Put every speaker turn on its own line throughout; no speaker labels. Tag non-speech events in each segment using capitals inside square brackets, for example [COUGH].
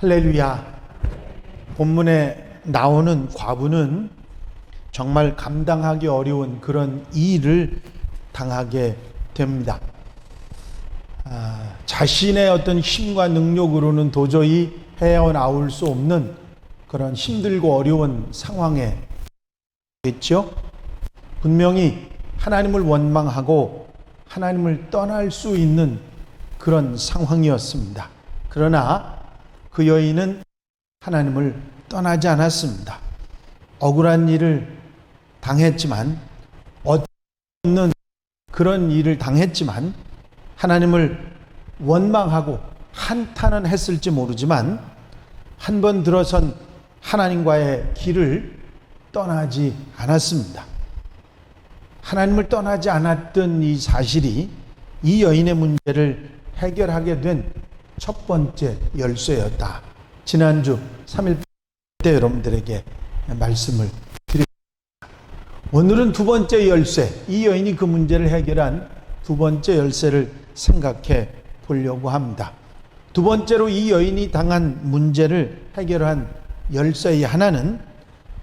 할렐루야. 본문에 나오는 과부는 정말 감당하기 어려운 그런 일을 당하게 됩니다. 아, 자신의 어떤 힘과 능력으로는 도저히 헤어나올 수 없는 그런 힘들고 어려운 상황에 있죠. 분명히 하나님을 원망하고 하나님을 떠날 수 있는 그런 상황이었습니다. 그러나 그 여인은 하나님을 떠나지 않았습니다. 억울한 일을 당했지만 없는 그런 일을 당했지만 하나님을 원망하고 한탄은 했을지 모르지만 한 번 들어선 하나님과의 길을 떠나지 않았습니다. 하나님을 떠나지 않았던 이 사실이 이 여인의 문제를 해결하게 된 첫 번째 열쇠였다. 지난주 3일 때 여러분들에게 말씀을 드립니다. 오늘은 두 번째 열쇠, 이 여인이 그 문제를 해결한 두 번째 열쇠를 생각해 보려고 합니다. 두 번째로 이 여인이 당한 문제를 해결한 열쇠의 하나는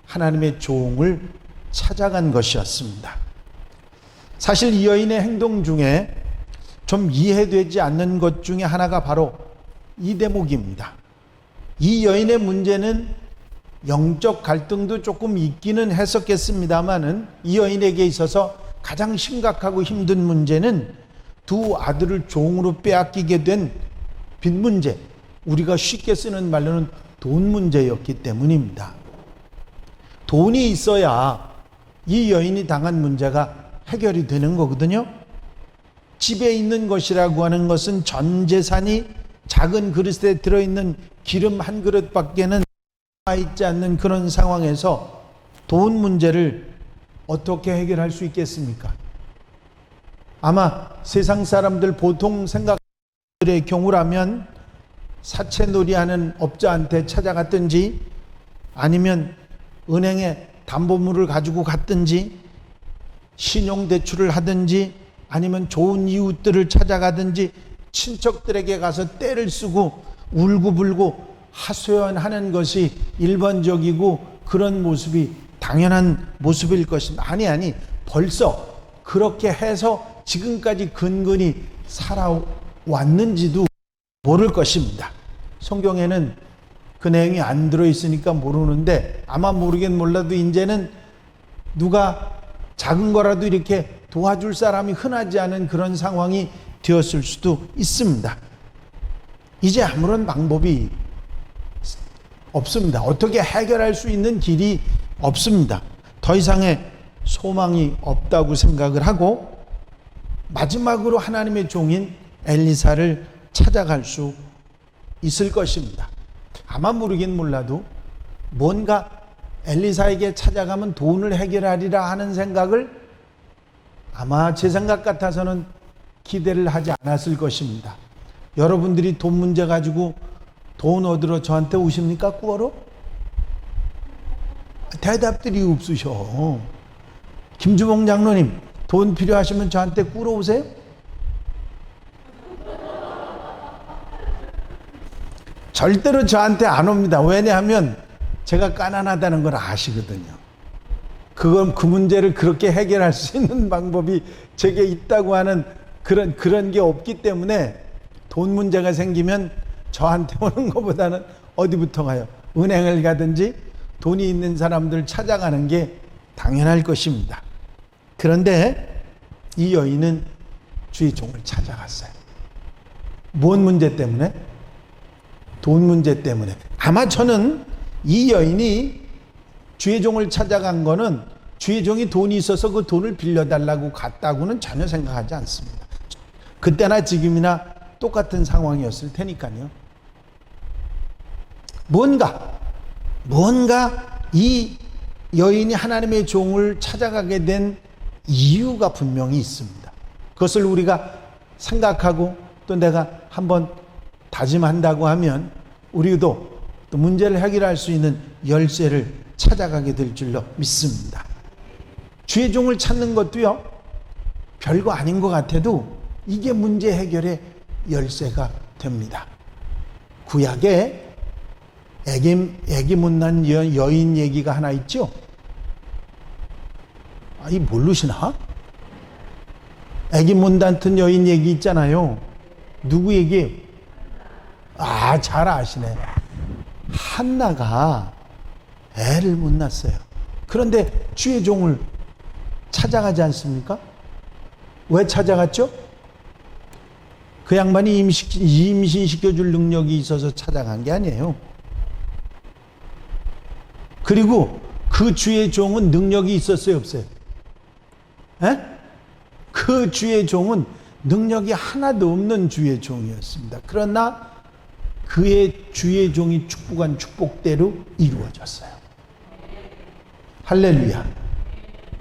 하나님의 종을 찾아간 것이었습니다. 사실 이 여인의 행동 중에 좀 이해되지 않는 것 중에 하나가 바로 이 대목입니다. 이 여인의 문제는 영적 갈등도 조금 있기는 했었겠습니다만은 이 여인에게 있어서 가장 심각하고 힘든 문제는 두 아들을 종으로 빼앗기게 된 빚 문제, 우리가 쉽게 쓰는 말로는 돈 문제였기 때문입니다. 돈이 있어야 이 여인이 당한 문제가 해결이 되는 거거든요. 집에 있는 것이라고 하는 것은 전 재산이 작은 그릇에 들어있는 기름 한 그릇밖에는 있지 않는 그런 상황에서 돈 문제를 어떻게 해결할 수 있겠습니까? 아마 세상 사람들 보통 생각들의 경우라면 사채놀이하는 업자한테 찾아갔든지 아니면 은행에 담보물을 가지고 갔든지 신용대출을 하든지 아니면 좋은 이웃들을 찾아가든지 친척들에게 가서 떼를 쓰고 울고불고 하소연하는 것이 일반적이고 그런 모습이 당연한 모습일 것입니다. 아니 아니 벌써 그렇게 해서 지금까지 근근히 살아왔는지도 모를 것입니다. 성경에는 그 내용이 안 들어 있으니까 모르는데 아마 모르긴 몰라도 이제는 누가 작은 거라도 이렇게 도와줄 사람이 흔하지 않은 그런 상황이 되었을 수도 있습니다. 이제 아무런 방법이 없습니다. 어떻게 해결할 수 있는 길이 없습니다. 더 이상의 소망이 없다고 생각을 하고 마지막으로 하나님의 종인 엘리사를 찾아갈 수 있을 것입니다. 아마 모르긴 몰라도 뭔가 엘리사에게 찾아가면 돈을 해결하리라 하는 생각을 아마 제 생각 같아서는 기대를 하지 않았을 것입니다. 여러분들이 돈 문제 가지고 돈 얻으러 저한테 오십니까? 꾸어로? 대답들이 없으셔. 김주봉 장로님, 돈 필요하시면 저한테 꾸러 오세요? 절대로 저한테 안 옵니다. 왜냐하면 제가 가난하다는 걸 아시거든요. 그건 그 문제를 그렇게 해결할 수 있는 방법이 제게 있다고 하는 그런 그런 게 없기 때문에 돈 문제가 생기면 저한테 [LAUGHS] 오는 것보다는 어디부터 가요? 은행을 가든지 돈이 있는 사람들 찾아가는 게 당연할 것입니다. 그런데 이 여인은 주의 종을 찾아갔어요. 뭔 문제 때문에? 돈 문제 때문에. 아마 저는 이 여인이 주의 종을 찾아간 거는 주의 종이 돈이 있어서 그 돈을 빌려달라고 갔다고는 전혀 생각하지 않습니다. 그때나 지금이나 똑같은 상황이었을 테니까요. 뭔가, 뭔가 이 여인이 하나님의 종을 찾아가게 된 이유가 분명히 있습니다. 그것을 우리가 생각하고 또 내가 한번 다짐한다고 하면 우리도 또 문제를 해결할 수 있는 열쇠를 찾아가게 될 줄로 믿습니다. 주의 종을 찾는 것도요, 별거 아닌 것 같아도 이게 문제 해결의 열쇠가 됩니다. 구약에 애기, 애기 못난 여, 여인 얘기가 하나 있죠? 아, 이 모르시나? 애기 못난튼 여인 얘기 있잖아요. 누구 얘기? 아, 잘 아시네. 한나가 애를 못 낳았어요. 그런데 주의 종을 찾아가지 않습니까? 왜 찾아갔죠? 그 양반이 임신, 임신시켜줄 능력이 있어서 찾아간 게 아니에요. 그리고 그 주의 종은 능력이 있었어요, 없어요? 에? 그 주의 종은 능력이 하나도 없는 주의 종이었습니다. 그러나 그의 주의 종이 축복한 축복대로 이루어졌어요. 할렐루야.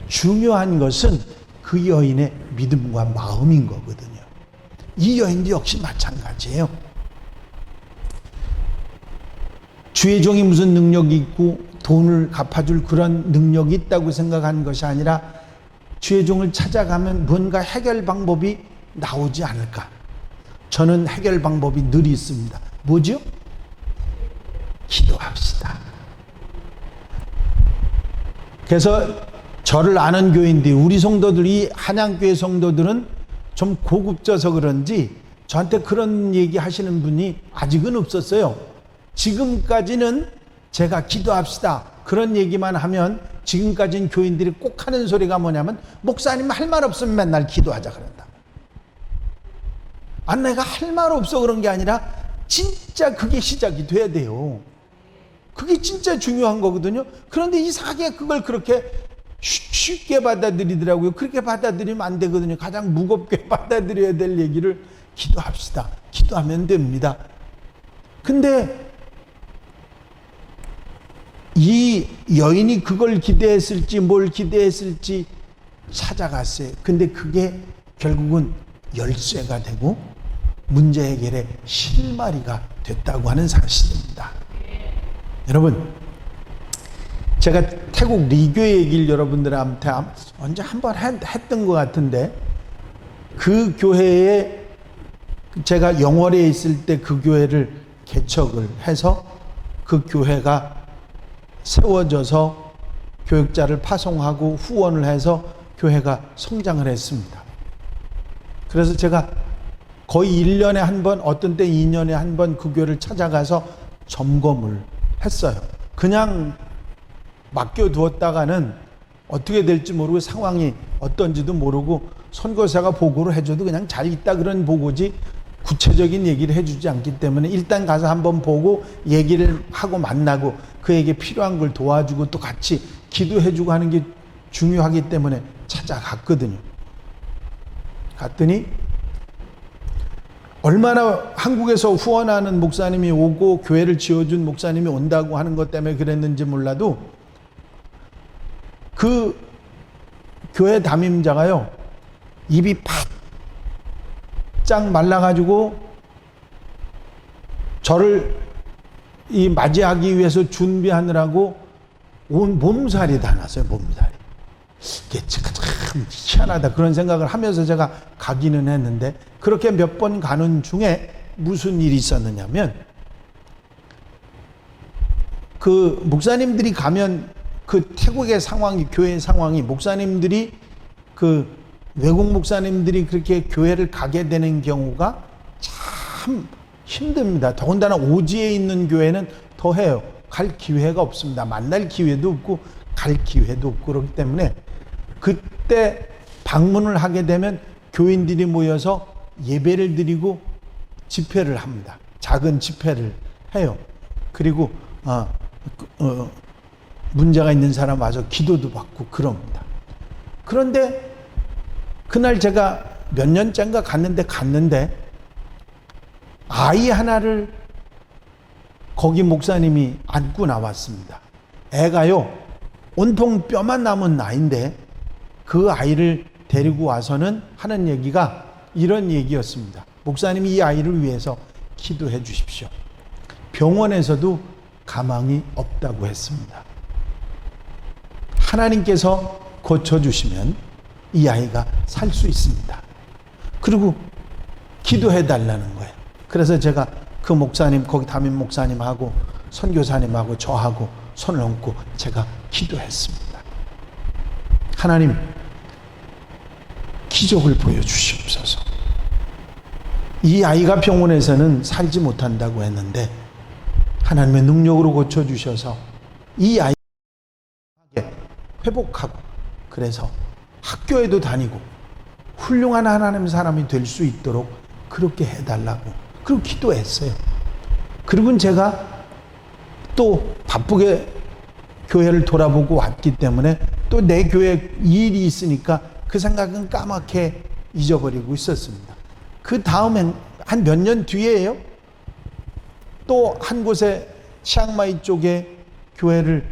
중요한 것은 그 여인의 믿음과 마음인 거거든요. 이 여인도 역시 마찬가지예요. 주의 종이 무슨 능력이 있고 돈을 갚아줄 그런 능력이 있다고 생각하는 것이 아니라 주의 종을 찾아가면 뭔가 해결 방법이 나오지 않을까. 저는 해결 방법이 늘 있습니다. 뭐죠? 기도합시다. 그래서 저를 아는 교인들이 우리 성도들이 한양교회 성도들은 좀 고급져서 그런지 저한테 그런 얘기 하시는 분이 아직은 없었어요. 지금까지는 제가 기도합시다. 그런 얘기만 하면 지금까지는 교인들이 꼭 하는 소리가 뭐냐면 목사님 할 말 없으면 맨날 기도하자 그런다. 아, 내가 할 말 없어 그런 게 아니라 진짜 그게 시작이 돼야 돼요. 그게 진짜 중요한 거거든요. 그런데 이상하게 그걸 그렇게 쉽게 받아들이더라고요. 그렇게 받아들이면 안 되거든요. 가장 무겁게 [LAUGHS] 받아들여야 될 얘기를 기도합시다. 기도하면 됩니다. 근데 이 여인이 그걸 기대했을지 뭘 기대했을지 찾아갔어요. 근데 그게 결국은 열쇠가 되고 문제 해결의 실마리가 됐다고 하는 사실입니다. 여러분, 제가 태국 리교 얘기를 여러분들한테 언제 한 번 했던 것 같은데 그 교회에 제가 영월에 있을 때 그 교회를 개척을 해서 그 교회가 세워져서 교육자를 파송하고 후원을 해서 교회가 성장을 했습니다. 그래서 제가 거의 1년에 한 번, 어떤 때 2년에 한 번 그 교회를 찾아가서 점검을 했어요. 그냥 맡겨두었다가는 어떻게 될지 모르고 상황이 어떤지도 모르고 선거사가 보고를 해줘도 그냥 잘 있다 그런 보고지 구체적인 얘기를 해주지 않기 때문에 일단 가서 한번 보고 얘기를 하고 만나고 그에게 필요한 걸 도와주고 또 같이 기도해주고 하는 게 중요하기 때문에 찾아갔거든요. 갔더니 얼마나 한국에서 후원하는 목사님이 오고 교회를 지어준 목사님이 온다고 하는 것 때문에 그랬는지 몰라도 그 교회 담임자가요 입이 바짝 말라가지고 저를 이 맞이하기 위해서 준비하느라고 온 몸살이 다 났어요 몸살이. 이게 참 희한하다. 그런 생각을 하면서 제가 가기는 했는데 그렇게 몇 번 가는 중에 무슨 일이 있었느냐면 그 목사님들이 가면 그 태국의 상황이 교회 상황이 목사님들이 그 외국 목사님들이 그렇게 교회를 가게 되는 경우가 참 힘듭니다. 더군다나 오지에 있는 교회는 더 해요. 갈 기회가 없습니다. 만날 기회도 없고 갈 기회도 없고 그렇기 때문에 그때 방문을 하게 되면 교인들이 모여서 예배를 드리고 집회를 합니다. 작은 집회를 해요. 그리고 어, 어, 문제가 있는 사람 와서 기도도 받고 그럽니다. 그런데 그날 제가 몇 년째인가 갔는데 갔는데 아이 하나를 거기 목사님이 안고 나왔습니다. 애가요 온통 뼈만 남은 나인데 그 아이를 데리고 와서는 하는 얘기가 이런 얘기였습니다. 목사님이 이 아이를 위해서 기도해 주십시오. 병원에서도 가망이 없다고 했습니다. 하나님께서 고쳐주시면 이 아이가 살 수 있습니다. 그리고 기도해 달라는 거예요. 그래서 제가 그 목사님, 거기 담임 목사님하고 선교사님하고 저하고 손을 얹고 제가 기도했습니다. 하나님, 기적을 보여주시옵소서. 이 아이가 병원에서는 살지 못한다고 했는데 하나님의 능력으로 고쳐주셔서 이 아이 회복하고 그래서 학교에도 다니고 훌륭한 하나님 사람이 될 수 있도록 그렇게 해달라고 그리고 기도했어요. 그리고 제가 또 바쁘게 교회를 돌아보고 왔기 때문에 또 내 교회 일이 있으니까 그 생각은 까맣게 잊어버리고 있었습니다. 그 다음에 한몇 년 뒤에요. 또 한 곳에 치앙마이 쪽에 교회를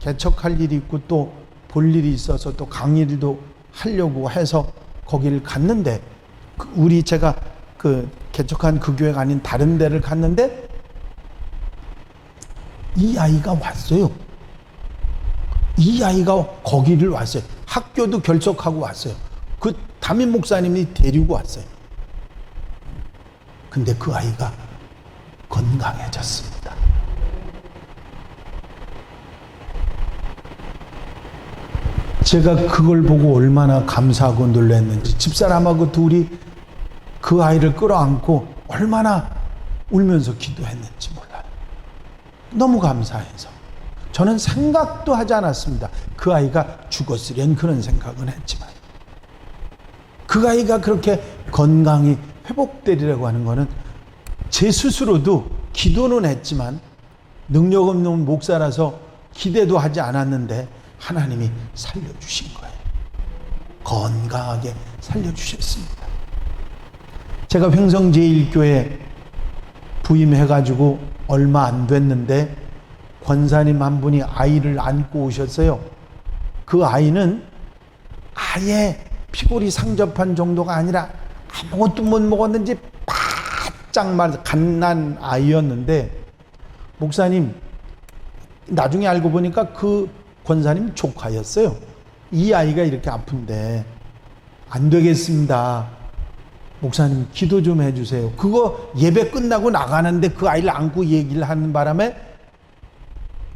개척할 일이 있고 또 볼 일이 있어서 또 강의도 하려고 해서 거기를 갔는데 그 우리 제가 그 개척한 그 교회가 아닌 다른 데를 갔는데 이 아이가 왔어요. 이 아이가 거기를 왔어요. 학교도 결석하고 왔어요. 그 담임 목사님이 데리고 왔어요. 근데 그 아이가 건강해졌습니다. 제가 그걸 보고 얼마나 감사하고 놀랐는지 집사람하고 둘이 그 아이를 끌어안고 얼마나 울면서 기도했는지 몰라요. 너무 감사해서. 저는 생각도 하지 않았습니다. 그 아이가 죽었으련 그런 생각은 했지만. 그 아이가 그렇게 건강이 회복되리라고 하는 것은 제 스스로도 기도는 했지만 능력 없는 목사라서 기대도 하지 않았는데 하나님이 살려주신 거예요. 건강하게 살려주셨습니다. 제가 횡성제일교회 부임해가지고 얼마 안 됐는데 권사님 한 분이 아이를 안고 오셨어요. 그 아이는 아예 피골이 상접한 정도가 아니라 아무것도 못 먹었는지 바짝 말 갓난 아이였는데 목사님 나중에 알고 보니까 그 권사님 조카였어요. 이 아이가 이렇게 아픈데 안 되겠습니다. 목사님 기도 좀 해주세요. 그거 예배 끝나고 나가는데 그 아이를 안고 얘기를 하는 바람에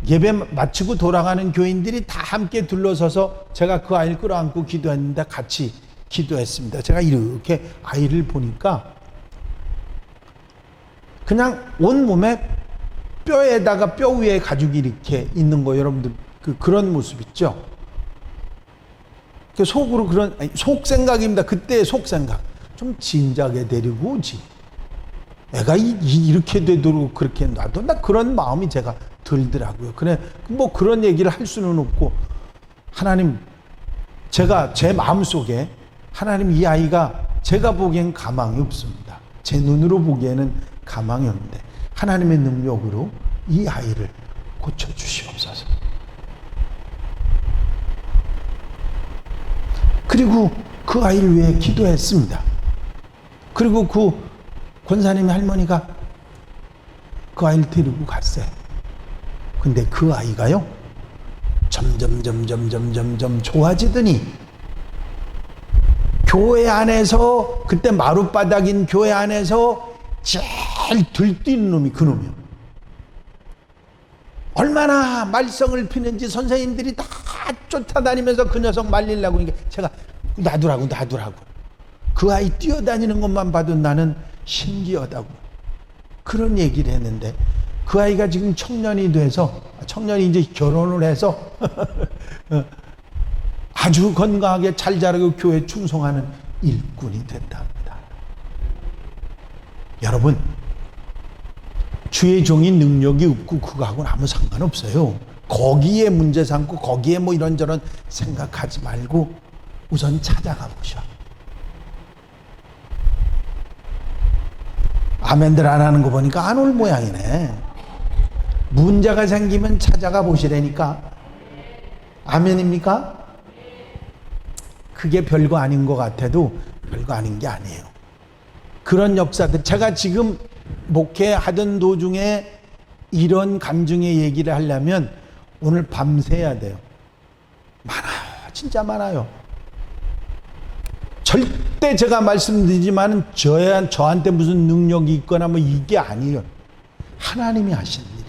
예배 마치고 돌아가는 교인들이 다 함께 둘러서서 제가 그 아이를 끌어안고 기도했는데 같이 기도했습니다. 제가 이렇게 아이를 보니까 그냥 온 몸에 뼈에다가 뼈 위에 가죽이 이렇게 있는 거 여러분들 그 그런 모습 있죠. 그 속으로 그런 아니, 속 생각입니다. 그때 속 생각 좀 진작에 데리고 오지. 애가 이, 이, 이렇게 되도록 그렇게 놔둬 나 그런 마음이 제가 들더라고요. 그래 뭐 그런 얘기를 할 수는 없고 하나님 제가 제 마음 속에 하나님 이 아이가 제가 보기엔 가망이 없습니다. 제 눈으로 보기에는 가망이 없는데 하나님의 능력으로 이 아이를 고쳐 주시옵소서. 그리고 그 아이를 위해 기도했습니다. 그리고 그 권사님의 할머니가 그 아이를 데리고 갔어요. 근데 그 아이가요, 점점, 점점, 점점, 점 좋아지더니, 교회 안에서, 그때 마룻바닥인 교회 안에서 제일 들뛰는 놈이 그 놈이요. 얼마나 말썽을 피는지 선생님들이 다 쫓아다니면서 그 녀석 말리려고 하니까 제가 놔두라고, 놔두라고. 그 아이 뛰어다니는 것만 봐도 나는 신기하다고. 그런 얘기를 했는데, 그 아이가 지금 청년이 돼서 청년이 이제 결혼을 해서 [LAUGHS] 아주 건강하게 잘 자라고 교회 충성하는 일꾼이 된답니다. 여러분 주의 종이 능력이 없고 그거하고는 아무 상관없어요. 거기에 문제 삼고 거기에 뭐 이런저런 생각하지 말고 우선 찾아가 보셔. 아멘들 안 하는 거 보니까 안 올 모양이네. 문제가 생기면 찾아가 보시라니까. 아멘입니까? 그게 별거 아닌 것 같아도 별거 아닌 게 아니에요. 그런 역사들, 제가 지금 목회하던 도중에 이런 감정의 얘기를 하려면 오늘 밤새야 돼요. 많아요. 진짜 많아요. 절대 제가 말씀드리지만 저한, 저한테 무슨 능력이 있거나 뭐 이게 아니에요. 하나님이 하신 일.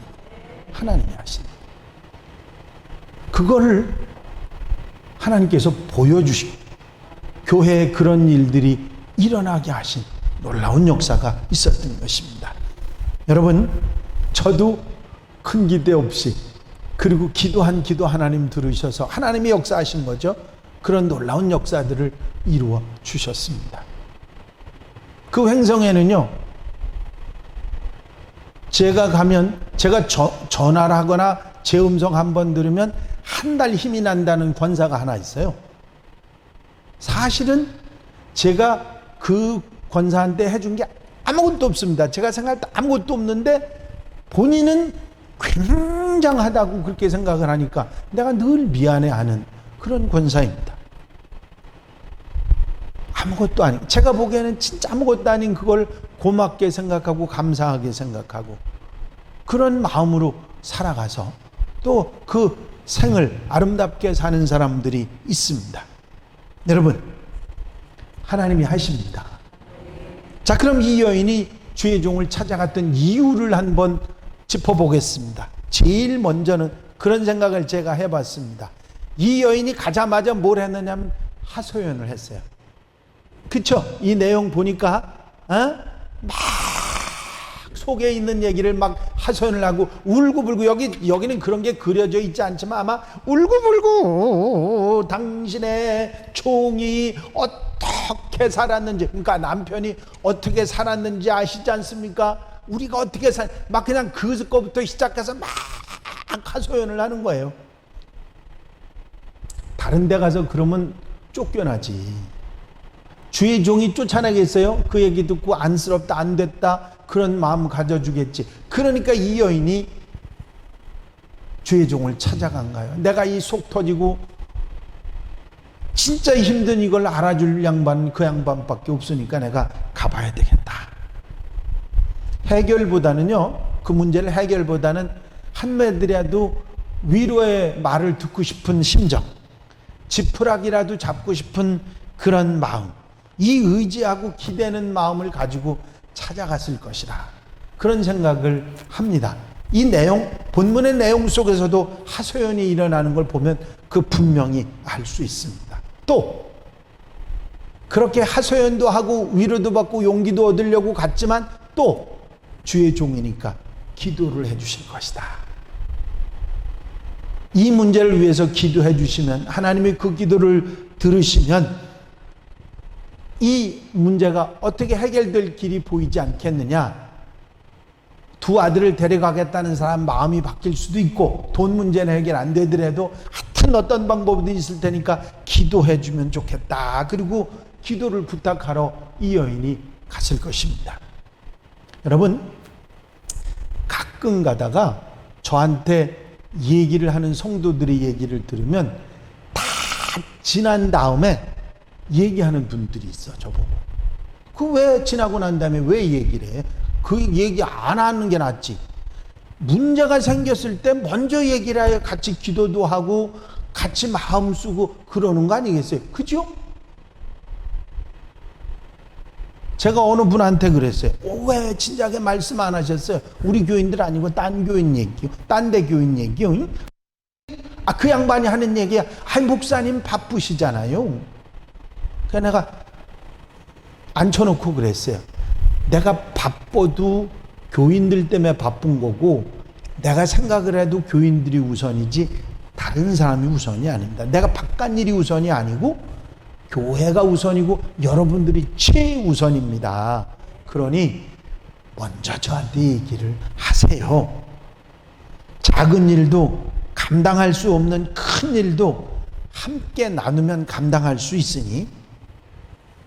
하나님이 하신다. 그거를 하나님께서 보여주시고 교회에 그런 일들이 일어나게 하신 놀라운 역사가 있었던 것입니다. 여러분, 저도 큰 기대 없이 그리고 기도한 기도 하나님 들으셔서 하나님이 역사하신 거죠. 그런 놀라운 역사들을 이루어 주셨습니다. 그 횡성에는요, 제가 가면 제가 저, 전화를 하거나 제 음성 한 번 들으면 한 달 힘이 난다는 권사가 하나 있어요. 사실은 제가 그 권사한테 해준 게 아무것도 없습니다. 제가 생각할 때 아무것도 없는데 본인은 하다고 그렇게 생각을 하니까 내가 늘 미안해하는 그런 권사입니다. 아무것도 아닌 제가 보기에는 진짜 아무것도 아닌 그걸 고맙게 생각하고 감사하게 생각하고 그런 마음으로 살아가서 또 그 생을 아름답게 사는 사람들이 있습니다. 여러분 하나님이 하십니다. 자 그럼 이 여인이 주의 종을 찾아갔던 이유를 한번 짚어보겠습니다. 제일 먼저는 그런 생각을 제가 해봤습니다. 이 여인이 가자마자 뭘 했느냐면 하소연을 했어요. 그쵸? 이 내용 보니까, 어? 막 속에 있는 얘기를 막 하소연을 하고 울고불고 여기, 여기는 그런 게 그려져 있지 않지만 아마 울고불고 당신의 종이 어떻게 살았는지, 그러니까 남편이 어떻게 살았는지 아시지 않습니까? 우리가 어떻게 살, 막 그냥 그 거부터 시작해서 막 하소연을 하는 거예요. 다른 데 가서 그러면 쫓겨나지. 주의 종이 쫓아내겠어요? 그 얘기 듣고 안쓰럽다, 안 됐다, 그런 마음 가져주겠지. 그러니까 이 여인이 주의 종을 찾아간 가요? 내가 이 속 터지고 진짜 힘든 이걸 알아줄 양반, 그 양반밖에 없으니까 내가 가봐야 되겠다. 해결보다는요, 그 문제를 해결보다는 한매들이라도 위로의 말을 듣고 싶은 심정, 지푸라기라도 잡고 싶은 그런 마음, 이 의지하고 기대는 마음을 가지고 찾아갔을 것이다. 그런 생각을 합니다. 이 내용, 본문의 내용 속에서도 하소연이 일어나는 걸 보면 그 분명히 알 수 있습니다. 또, 그렇게 하소연도 하고 위로도 받고 용기도 얻으려고 갔지만 또 주의 종이니까 기도를 해 주실 것이다. 이 문제를 위해서 기도해 주시면 하나님이 그 기도를 들으시면 이 문제가 어떻게 해결될 길이 보이지 않겠느냐? 두 아들을 데려가겠다는 사람 마음이 바뀔 수도 있고 돈 문제는 해결 안 되더라도 하여튼 어떤 방법이 있을 테니까 기도해 주면 좋겠다. 그리고 기도를 부탁하러 이 여인이 갔을 것입니다. 여러분 가끔 가다가 저한테 얘기를 하는 성도들의 얘기를 들으면 다 지난 다음에 얘기하는 분들이 있어 저보고 그 왜 지나고 난 다음에 왜 얘기를 해? 그 얘기 안 하는 게 낫지 문제가 생겼을 때 먼저 얘기를 해야 같이 기도도 하고 같이 마음 쓰고 그러는 거 아니겠어요? 그죠? 제가 어느 분한테 그랬어요. 오, 왜 진작에 말씀 안 하셨어요? 우리 교인들 아니고 딴 교인 얘기요. 딴 데 교인 얘기요. 아, 그 양반이 하는 얘기야. 아, 목사님 바쁘시잖아요. 그래서 내가 앉혀놓고 그랬어요. 내가 바빠도 교인들 때문에 바쁜 거고, 내가 생각을 해도 교인들이 우선이지, 다른 사람이 우선이 아닙니다. 내가 바깥 일이 우선이 아니고, 교회가 우선이고 여러분들이 최우선입니다. 그러니 먼저 저한테 얘기를 하세요. 작은 일도 감당할 수 없는 큰 일도 함께 나누면 감당할 수 있으니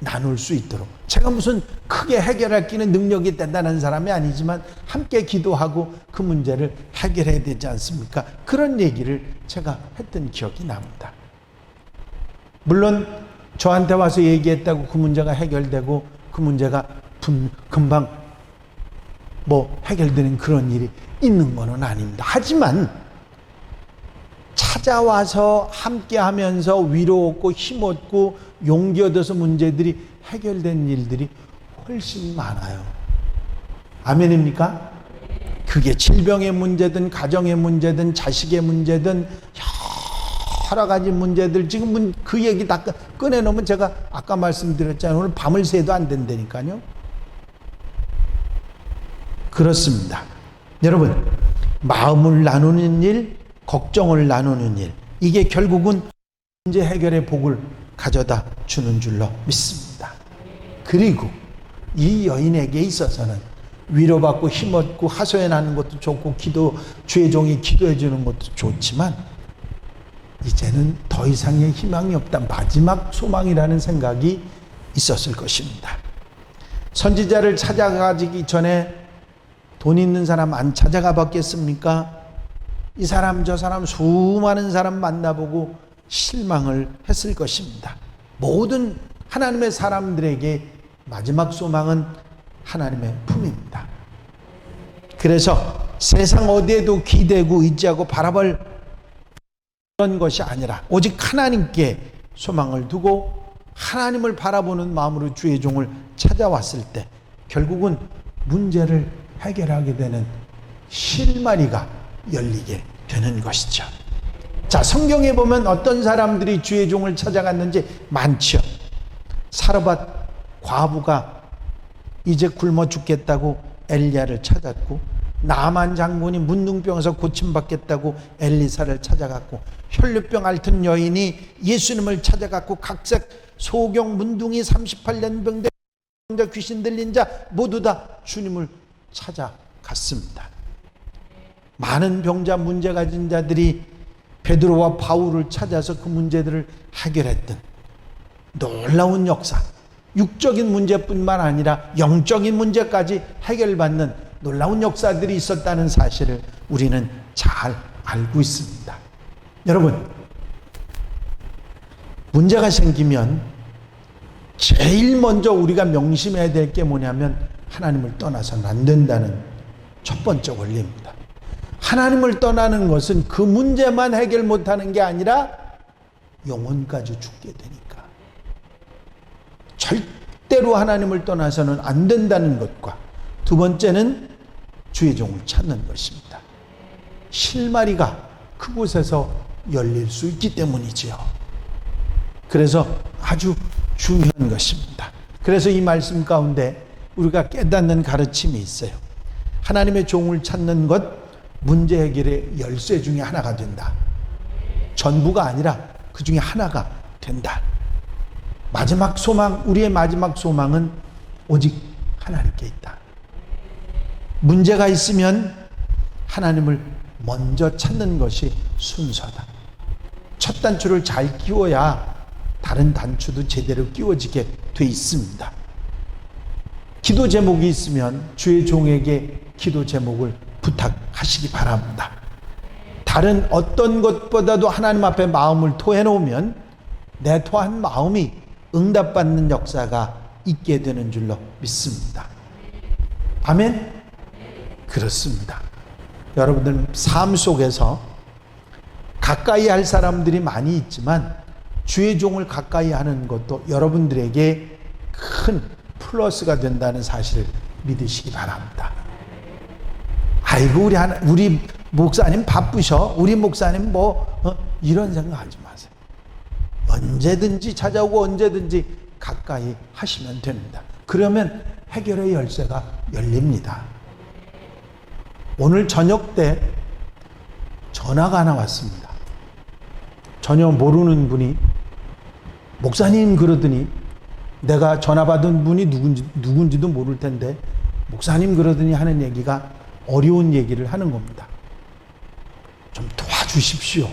나눌 수 있도록 제가 무슨 크게 해결할 끼는 능력이 된다는 사람이 아니지만 함께 기도하고 그 문제를 해결해야 되지 않습니까? 그런 얘기를 제가 했던 기억이 납니다. 물론 저한테 와서 얘기했다고 그 문제가 해결되고 그 문제가 분, 금방 뭐 해결되는 그런 일이 있는 거는 아닙니다. 하지만 찾아와서 함께 하면서 위로 얻고 힘 얻고 용기 얻어서 문제들이 해결된 일들이 훨씬 많아요. 아멘입니까? 그게 질병의 문제든 가정의 문제든 자식의 문제든 가지 문제들 지금 문- 그 얘기 다 꺼- 꺼내놓으면 제가 아까 말씀드렸잖아요. 오늘 밤을 새도 안 된다니까요. 그렇습니다. 여러분, 마음을 나누는 일, 걱정을 나누는 일, 이게 결국은 문제 해결의 복을 가져다 주는 줄로 믿습니다. 그리고 이 여인에게 있어서는 위로받고 힘 얻고 하소연하는 것도 좋고 기도 주의 종이 기도해 주는 것도 좋지만 이제는 더 이상의 희망이 없다. 마지막 소망이라는 생각이 있었을 것입니다. 선지자를 찾아가기 전에 돈 있는 사람 안 찾아가 봤겠습니까? 이 사람 저 사람 수많은 사람 만나보고 실망을 했을 것입니다. 모든 하나님의 사람들에게 마지막 소망은 하나님의 품입니다. 그래서 세상 어디에도 기대고 의지하고 바라볼 그런 것이 아니라 오직 하나님께 소망을 두고 하나님을 바라보는 마음으로 주의 종을 찾아왔을 때 결국은 문제를 해결하게 되는 실마리가 열리게 되는 것이죠. 자, 성경에 보면 어떤 사람들이 주의 종을 찾아갔는지 많죠. 사르밧 과부가 이제 굶어 죽겠다고 엘리야를 찾았고 나만 장군이 문둥병에서 고침받겠다고 엘리사를 찾아갔고 혈류병 앓던 여인이 예수님을 찾아갔고 각색 소경 문둥이 38년 병자 병자 귀신 들린 자 모두 다 주님을 찾아갔습니다. 많은 병자 문제 가진 자들이 베드로와 바울을 찾아서 그 문제들을 해결했던 놀라운 역사. 육적인 문제뿐만 아니라 영적인 문제까지 해결받는 놀라운 역사들이 있었다는 사실을 우리는 잘 알고 있습니다. 여러분, 문제가 생기면 제일 먼저 우리가 명심해야 될 게 뭐냐면 하나님을 떠나서는 안 된다는 첫 번째 원리입니다. 하나님을 떠나는 것은 그 문제만 해결 못하는 게 아니라 영혼까지 죽게 되니까. 절대로 하나님을 떠나서는 안 된다는 것과 두 번째는 주의 종을 찾는 것입니다. 실마리가 그곳에서 열릴 수 있기 때문이지요. 그래서 아주 중요한 것입니다. 그래서 이 말씀 가운데 우리가 깨닫는 가르침이 있어요. 하나님의 종을 찾는 것 문제 해결의 열쇠 중에 하나가 된다. 전부가 아니라 그 중에 하나가 된다. 마지막 소망, 우리의 마지막 소망은 오직 하나님께 있다. 문제가 있으면 하나님을 먼저 찾는 것이 순서다. 첫 단추를 잘 끼워야 다른 단추도 제대로 끼워지게 돼 있습니다. 기도 제목이 있으면 주의 종에게 기도 제목을 부탁하시기 바랍니다. 다른 어떤 것보다도 하나님 앞에 마음을 토해 놓으면 내 토한 마음이 응답받는 역사가 있게 되는 줄로 믿습니다. 아멘? 그렇습니다. 여러분들 삶 속에서 가까이 할 사람들이 많이 있지만 주의 종을 가까이 하는 것도 여러분들에게 큰 플러스가 된다는 사실을 믿으시기 바랍니다. 아이고 우리 하나 우리 목사님 바쁘셔. 우리 목사님 뭐 어? 이런 생각하지 마세요. 언제든지 찾아오고 언제든지 가까이 하시면 됩니다. 그러면 해결의 열쇠가 열립니다. 오늘 저녁 때 전화가 하나 왔습니다. 전혀 모르는 분이 목사님 그러더니 내가 전화 받은 분이 누군지 누군지도 모를 텐데 목사님 그러더니 하는 얘기가 어려운 얘기를 하는 겁니다. 좀 도와주십시오.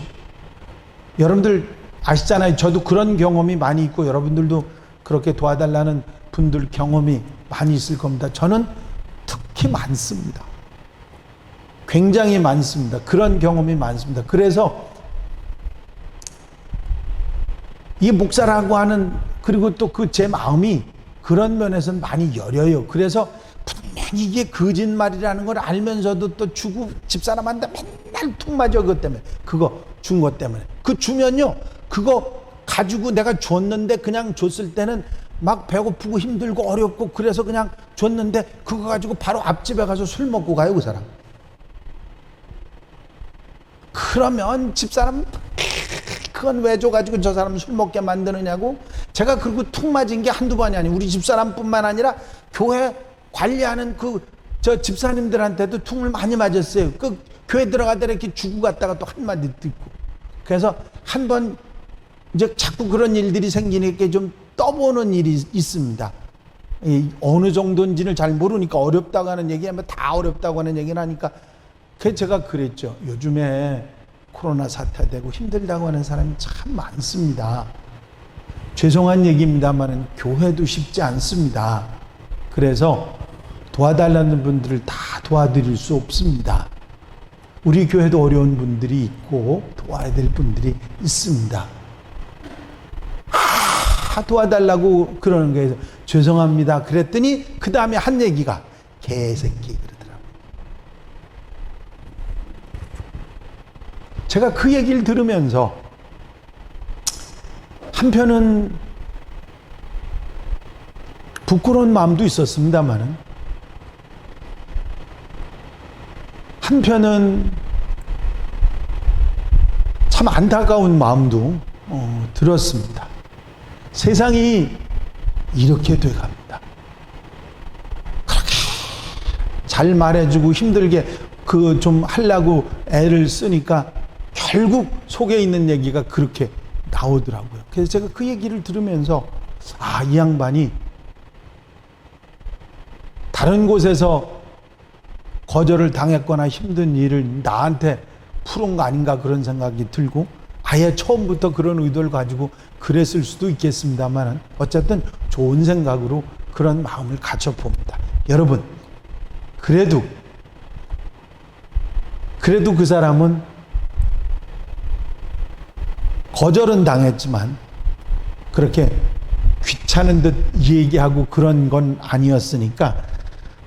여러분들 아시잖아요. 저도 그런 경험이 많이 있고 여러분들도 그렇게 도와달라는 분들 경험이 많이 있을 겁니다. 저는 특히 많습니다. 굉장히 많습니다. 그런 경험이 많습니다. 그래서 이 목사라고 하는 그리고 또 그 제 마음이 그런 면에서는 많이 여려요. 그래서 분명히 이게 거짓말이라는 걸 알면서도 또 주고 집사람한테 맨날 툭 맞아 그것 때문에 그거 준 것 때문에 그 주면요 그거 가지고 내가 줬는데 그냥 줬을 때는 막 배고프고 힘들고 어렵고 그래서 그냥 줬는데 그거 가지고 바로 앞집에 가서 술 먹고 가요 그 사람 그러면 집사람 그건 왜 줘가지고 저 사람 술 먹게 만드느냐고 제가 그리고 툭 맞은 게 한두 번이 아니고 우리 집사람뿐만 아니라 교회 관리하는 그 저 집사님들한테도 퉁을 많이 맞았어요. 그 교회 들어가다 이렇게 주고 갔다가 또 한마디 듣고 그래서 한 번 이제 자꾸 그런 일들이 생기니까 좀 떠보는 일이 있습니다. 이 어느 정도인지를 잘 모르니까 어렵다고 하는 얘기하면 다 어렵다고 하는 얘기를 하니까 그 제가 그랬죠. 요즘에 코로나 사태되고 힘들다고 하는 사람이 참 많습니다. 죄송한 얘기입니다만은 교회도 쉽지 않습니다. 그래서 도와달라는 분들을 다 도와드릴 수 없습니다. 우리 교회도 어려운 분들이 있고 도와야 될 분들이 있습니다. 다 도와달라고 그러는 거예요. 죄송합니다. 그랬더니 그 다음에 한 얘기가 개새끼 그러더라고요. 제가 그 얘기를 들으면서 한편은 부끄러운 마음도 있었습니다만은 한편은 참 안타까운 마음도 어, 들었습니다. 세상이 이렇게 돼갑니다. 그렇게 잘 말해주고 힘들게 그 좀 하려고 애를 쓰니까 결국 속에 있는 얘기가 그렇게 나오더라고요. 그래서 제가 그 얘기를 들으면서 아, 이 양반이 다른 곳에서 거절을 당했거나 힘든 일을 나한테 푸른 거 아닌가 그런 생각이 들고 아예 처음부터 그런 의도를 가지고 그랬을 수도 있겠습니다만 어쨌든 좋은 생각으로 그런 마음을 갖춰 봅니다. 여러분, 그래도 그래도 그 사람은 거절은 당했지만 그렇게 귀찮은 듯 얘기하고 그런 건 아니었으니까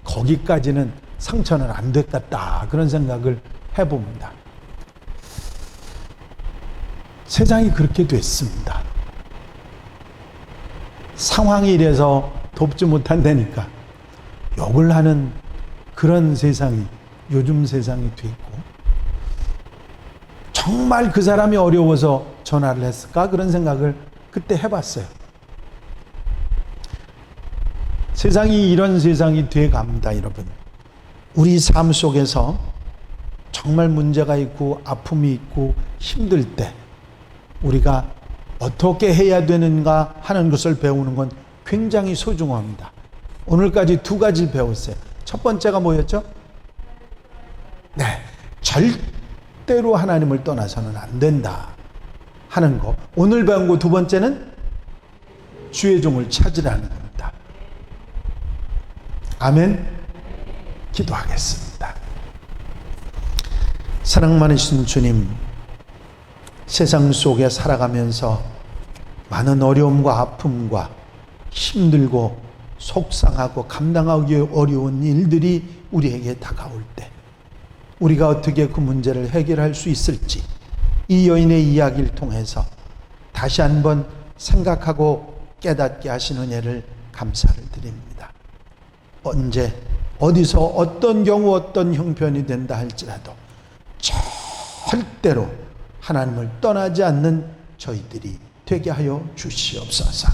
거기까지는 상처는 안 됐겠다 그런 생각을 해봅니다. 세상이 그렇게 됐습니다. 상황이 이래서 돕지 못한다니까 욕을 하는 그런 세상이 요즘 세상이 됐고 정말 그 사람이 어려워서 전화를 했을까 그런 생각을 그때 해봤어요. 세상이 이런 세상이 돼 갑니다, 여러분. 우리 삶 속에서 정말 문제가 있고 아픔이 있고 힘들 때 우리가 어떻게 해야 되는가 하는 것을 배우는 건 굉장히 소중합니다. 오늘까지 두 가지를 배웠어요. 첫 번째가 뭐였죠? 네. 절대로 하나님을 떠나서는 안 된다. 하는 거. 오늘 배운 거 두 번째는 주의 종을 찾으라는 겁니다. 아멘. 기도하겠습니다. 사랑 많으신 주님, 세상 속에 살아가면서 많은 어려움과 아픔과 힘들고 속상하고 감당하기 어려운 일들이 우리에게 다가올 때 우리가 어떻게 그 문제를 해결할 수 있을지 이 여인의 이야기를 통해서 다시 한번 생각하고 깨닫게 하신 은혜를 감사를 드립니다. 언제 어디서 어떤 경우 어떤 형편이 된다 할지라도 절대로 하나님을 떠나지 않는 저희들이 되게 하여 주시옵소서.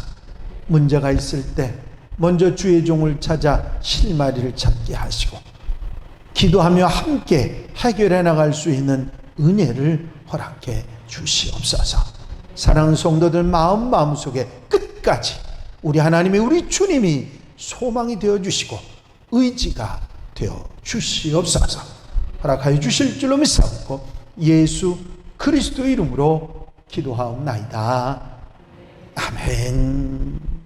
문제가 있을 때 먼저 주의 종을 찾아 실마리를 찾게 하시고 기도하며 함께 해결해 나갈 수 있는 은혜를 허락해 주시옵소서. 사랑하는 성도들 마음 마음속에 끝까지 우리 하나님이 우리 주님이 소망이 되어 주시고 의지가 되어 주시옵소서. 허락하여 주실 줄로 믿사옵고 예수 그리스도 이름으로 기도하옵나이다. 아멘.